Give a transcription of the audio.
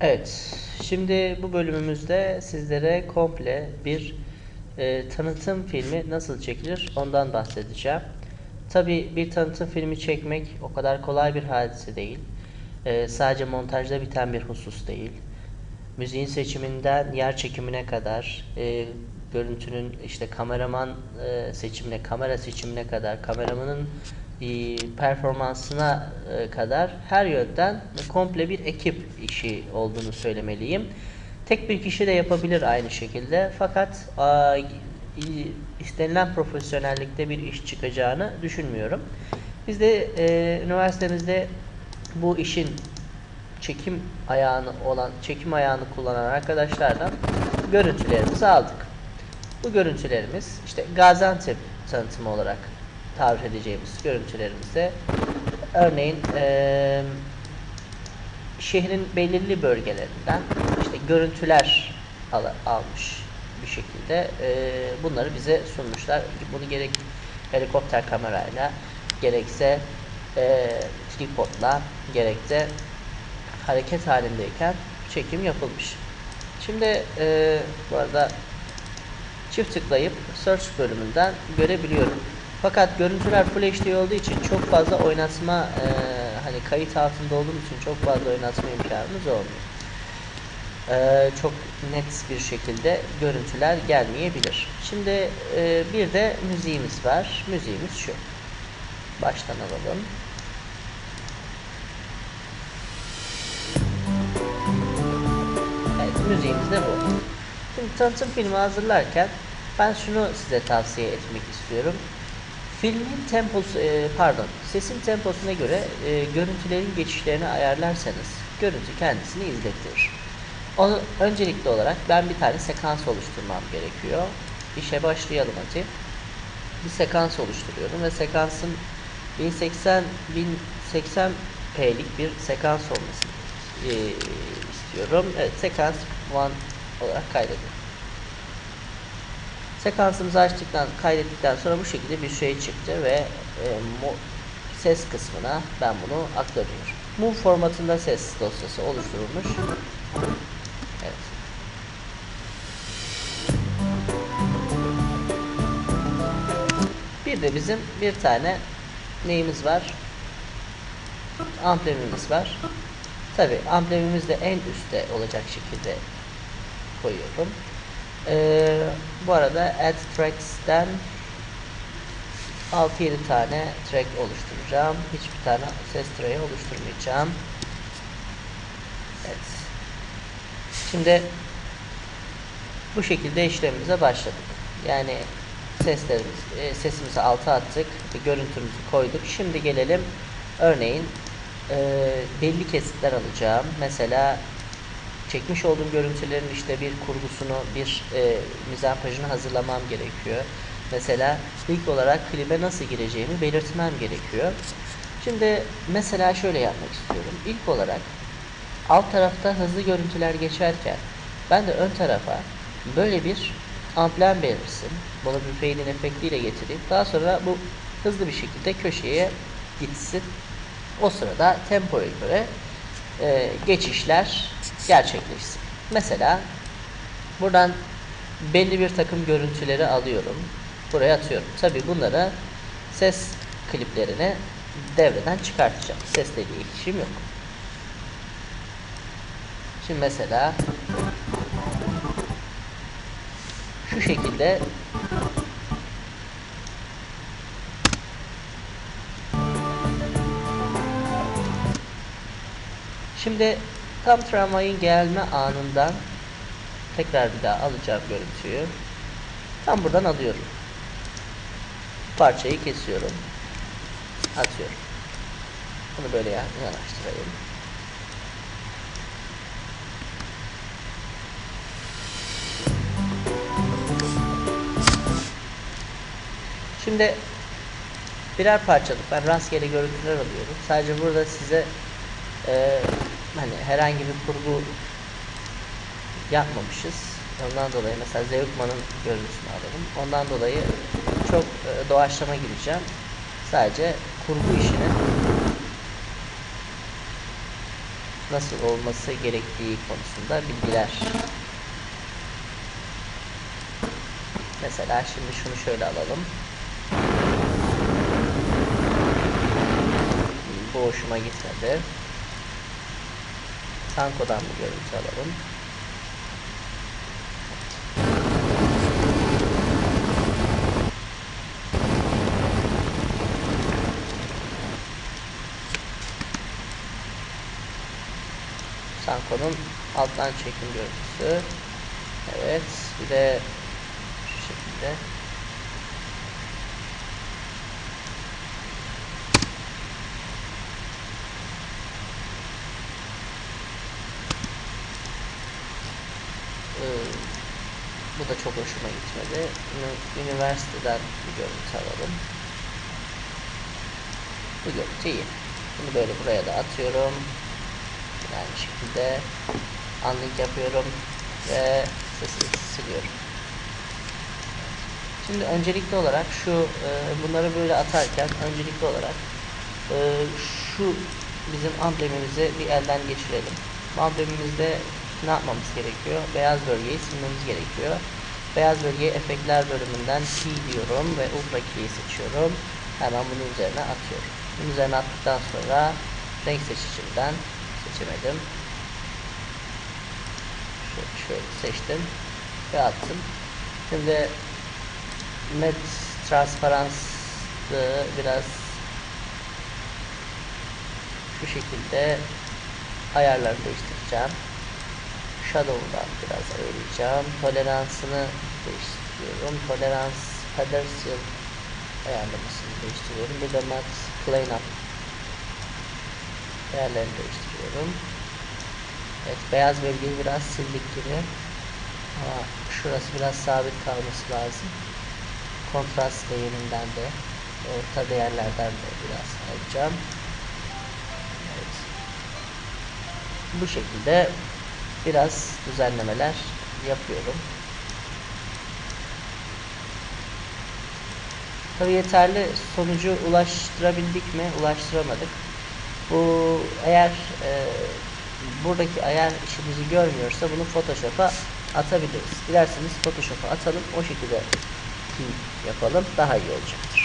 Evet, şimdi bu bölümümüzde sizlere komple bir e, tanıtım filmi nasıl çekilir ondan bahsedeceğim. Tabi bir tanıtım filmi çekmek o kadar kolay bir hadise değil. E, sadece montajda biten bir husus değil. Müziğin seçiminden yer çekimine kadar, e, görüntünün işte kameraman e, seçimine, kamera seçimine kadar, kameramanın e, performansına e, kadar her yönden komple bir ekip işi olduğunu söylemeliyim. Tek bir kişi de yapabilir aynı şekilde fakat i- istenilen profesyonellikte bir iş çıkacağını düşünmüyorum. Biz de e, üniversitemizde bu işin çekim ayağını olan çekim ayağını kullanan arkadaşlardan görüntülerimizi aldık. Bu görüntülerimiz işte Gaziantep tanıtımı olarak tarif edeceğimiz görüntülerimizde örneğin eee, şehrin belirli bölgelerinden işte görüntüler al- almış bir şekilde eee, bunları bize sunmuşlar. Bunu gerek helikopter kamerayla gerekse eee tripodla gerek de hareket halindeyken çekim yapılmış. Şimdi eee, bu arada çift tıklayıp search bölümünden görebiliyorum. Fakat görüntüler Full HD olduğu için çok fazla oynatma eee, hani kayıt altında olduğum için çok fazla oynatma imkanımız olmuyor. Eee, çok net bir şekilde görüntüler gelmeyebilir. Şimdi eee, bir de müziğimiz var. Müziğimiz şu. Baştan alalım. Evet, müziğimiz de bu. Şimdi tanıtım filmi hazırlarken ben şunu size tavsiye etmek istiyorum. Filmin temposu, e, pardon, sesin temposuna göre e, görüntülerin geçişlerini ayarlarsanız görüntü kendisini izletir. Onu öncelikli olarak ben bir tane sekans oluşturmam gerekiyor. İşe başlayalım hadi. Bir sekans oluşturuyorum ve sekansın 1080 1080p'lik bir sekans olmasını e, istiyorum. Evet, sekans 1 olarak kaydediyorum. Sekansımızı açtıktan, kaydettikten sonra bu şekilde bir şey çıktı ve e, mo- ses kısmına ben bunu aktarıyorum. Move formatında ses dosyası oluşturulmuş. Evet. Bir de bizim bir tane neyimiz var? Amblemimiz var. Tabi amblemimiz de en üstte olacak şekilde koyuyorum. Ee, bu arada add tracks'ten 6-7 tane track oluşturacağım. Hiçbir tane ses track'i oluşturmayacağım. Evet. Şimdi bu şekilde işlemimize başladık. Yani seslerimiz, e, sesimizi alta attık, görüntümüzü koyduk. Şimdi gelelim örneğin e, belli kesitler alacağım. Mesela çekmiş olduğum görüntülerin işte bir kurgusunu, bir e, mizampajını hazırlamam gerekiyor. Mesela ilk olarak klibe nasıl gireceğimi belirtmem gerekiyor. Şimdi mesela şöyle yapmak istiyorum. İlk olarak alt tarafta hızlı görüntüler geçerken ben de ön tarafa böyle bir amblem belirsin. Bunu fade'in efektiyle getireyim. Daha sonra bu hızlı bir şekilde köşeye gitsin. O sırada tempoya göre e, geçişler gerçekleşsin. Mesela buradan belli bir takım görüntüleri alıyorum. Buraya atıyorum. Tabi bunları ses kliplerini devreden çıkartacağım. Sesle bir işim yok. Şimdi mesela şu şekilde Şimdi tam tramvayın gelme anından tekrar bir daha alacağım görüntüyü. Tam buradan alıyorum. Parçayı kesiyorum. Atıyorum. Bunu böyle yan- yanaştırayım. Şimdi birer parçalık ben rastgele görüntüler alıyorum. Sadece burada size e, hani herhangi bir kurgu yapmamışız. Ondan dolayı mesela Zeugman'ın görüntüsünü alalım. Ondan dolayı çok e, doğaçlama gireceğim. Sadece kurgu işini nasıl olması gerektiği konusunda bilgiler. Mesela şimdi şunu şöyle alalım. Bu hoşuma gitmedi. Sanko'dan bir görüntü alalım. Sanko'nun alttan çekim görüntüsü. Evet. Bir de şu şekilde. Ee, bu da çok hoşuma gitmedi. Üniversiteden bir görüntü alalım. Bu görüntü iyi. Bunu böyle buraya da atıyorum. Aynı şekilde unlink yapıyorum ve sesini siliyorum. Şimdi öncelikli olarak şu e, bunları böyle atarken öncelikli olarak e, şu bizim amblemimizi bir elden geçirelim. Amblemimizde ne yapmamız gerekiyor? Beyaz bölgeyi silmemiz gerekiyor. Beyaz bölgeyi efektler bölümünden key diyorum ve ultra key'i seçiyorum. Hemen bunun üzerine atıyorum. Bunun üzerine attıktan sonra renk seçicimden seçemedim. Şöyle, şöyle seçtim ve attım. Şimdi net transparansı biraz şu şekilde ayarları değiştireceğim. Shadow'dan biraz ayarlayacağım. Toleransını değiştiriyorum. Tolerans Pedersian ayarlamasını değiştiriyorum. Bir de Max Clean Up değerlerini değiştiriyorum. Evet beyaz bölgeyi biraz sildik gibi. Ama şurası biraz sabit kalması lazım. Kontrast değerinden de orta değerlerden de biraz alacağım. Evet. Bu şekilde biraz düzenlemeler yapıyorum. Tabi yeterli sonucu ulaştırabildik mi? Ulaştıramadık. Bu eğer e, buradaki ayar işimizi görmüyorsa bunu Photoshop'a atabiliriz. Dilerseniz Photoshop'a atalım. O şekilde yapalım. Daha iyi olacak.